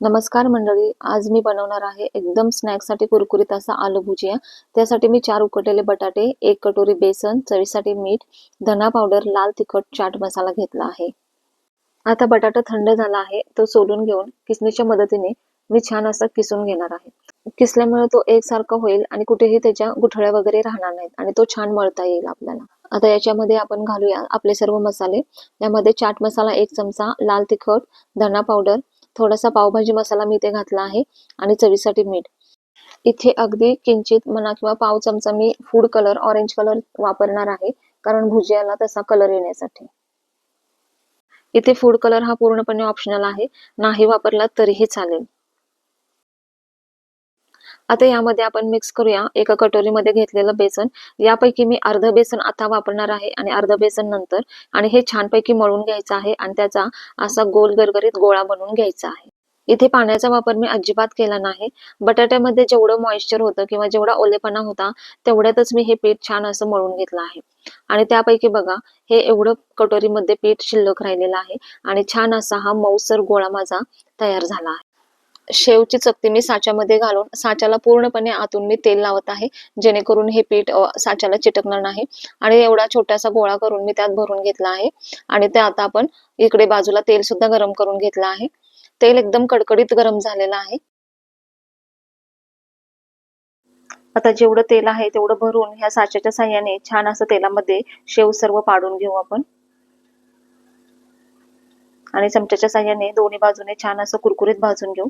नमस्कार मंडळी आज मी बनवणार आहे एकदम स्नॅक्ससाठी कुरकुरीत असा आलू भुजिया. त्यासाठी मी चार उकडलेले बटाटे एक कटोरी बेसन चवीसाठी मीठ धना पावडर लाल तिखट चाट मसाला घेतला आहे. आता बटाटा थंड झाला आहे तो सोलून घेऊन किसणीच्या मदतीने मी छान असा किसून घेणार आहे. किसल्यामुळे तो एकसारखा होईल आणि कुठेही त्याच्या गुठळ्या वगैरे राहणार नाहीत आणि तो छान मळता येईल आपल्याला. आता याच्यामध्ये आपण घालूया आपले सर्व मसाले. यामध्ये चाट मसाला एक चमचा लाल तिखट धना पावडर थोडासा पावभाजी मसाला मी इथे घातला आहे आणि चवीसाठी मीठ. इथे अगदी किंचित म्हणा किंवा पाव चमचा मी फूड कलर ऑरेंज कलर वापरणार आहे कारण भुजियाला तसा कलर येण्यासाठी. इथे फूड कलर हा पूर्णपणे ऑप्शनल आहे. नाही वापरला तरीही चालेल. आता यामध्ये आपण मिक्स करूया. एका कटोरीमध्ये घेतलेलं बेसन. यापैकी मी अर्ध बेसन आता वापरणार आहे आणि अर्ध बेसन नंतर आणि हे छानपैकी मळून घ्यायचं आहे आणि त्याचा असा गोल गरगरीत गोळा बनवून घ्यायचा आहे. इथे पाण्याचा वापर मी अजिबात केला नाही. बटाट्यामध्ये जेवढं मॉइश्चर होतं किंवा जेवढा ओलेपणा होता तेवढ्यातच मी हे पीठ छान असं मळून घेतलं आहे. आणि त्यापैकी बघा हे एवढं कटोरीमध्ये पीठ शिल्लक राहिलेलं आहे आणि छान असा हा मऊसर गोळा माझा तयार झाला आहे. शेवची चकती मी साच्यामध्ये घालून साच्याला पूर्णपणे आतून मी तेल लावत आहे जेणेकरून हे पीठ साच्याला चिटकणार नाही. आणि एवढा छोटासा गोळा करून मी त्यात भरून घेतला आहे. आणि ते आता आपण इकडे बाजूला तेल सुद्धा गरम करून घेतलं आहे. तेल एकदम कडकडीत गरम झालेलं आहे. आता जेवढं तेल आहे तेवढं भरून ह्या साच्याच्या साह्याने छान असं तेलामध्ये शेव सर्व पाडून घेऊ आपण. आणि चमच्याच्या साह्याने दोन्ही बाजूने छान असं कुरकुरीत भाजून घेऊ.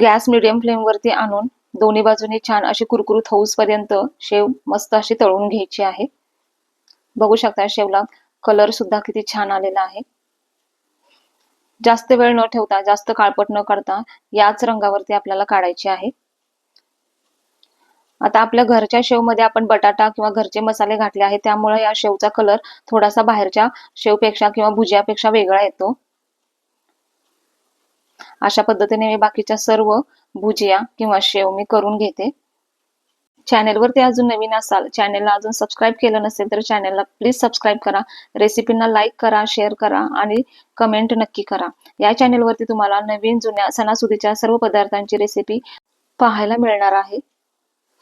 गॅस मिडियम फ्लेम वरती आणून दोन्ही बाजूने छान अशी कुरकुरीत पर्यंत शेव मस्त अशी तळून घ्यायची आहे. बघू शकता शेवला कलर सुद्धा किती छान आलेला आहे. जास्त वेळ न ठेवता जास्त काळपट न करता याच रंगावरती आपल्याला काढायची आहे. आता आपल्या घरच्या शेवमध्ये आपण बटाटा किंवा घरचे मसाले घातले आहेत त्यामुळे या शेवचा कलर थोडासा बाहेरच्या शेवपेक्षा किंवा भुजियापेक्षा वेगळा येतो. अशा पद्धतीने मी बाकीच्या सर्व भुजिया किंवा शेव मी करून घेते. चॅनेलवरती अजून नवीन असाल चॅनेलला अजून सबस्क्राईब केलं नसेल तर चॅनेलला प्लीज सबस्क्राईब करा. रेसिपींना लाईक करा शेअर करा आणि कमेंट नक्की करा. या चॅनेलवरती तुम्हाला नवीन जुन्या सणासुदीच्या सर्व पदार्थांची रेसिपी पाहायला मिळणार आहे.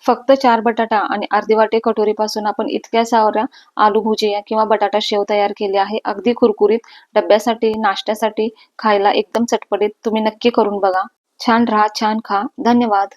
फक्त चार बटाटा आणि अर्धी वाटे कटोरीपासून आपण इतक्या साऱ्या आलू भुजिया किंवा बटाटा शेव तयार केले आहे. अगदी कुरकुरीत डब्यासाठी नाश्त्यासाठी खायला एकदम चटपटीत तुम्ही नक्की करून बघा. छान राहा छान खा. धन्यवाद.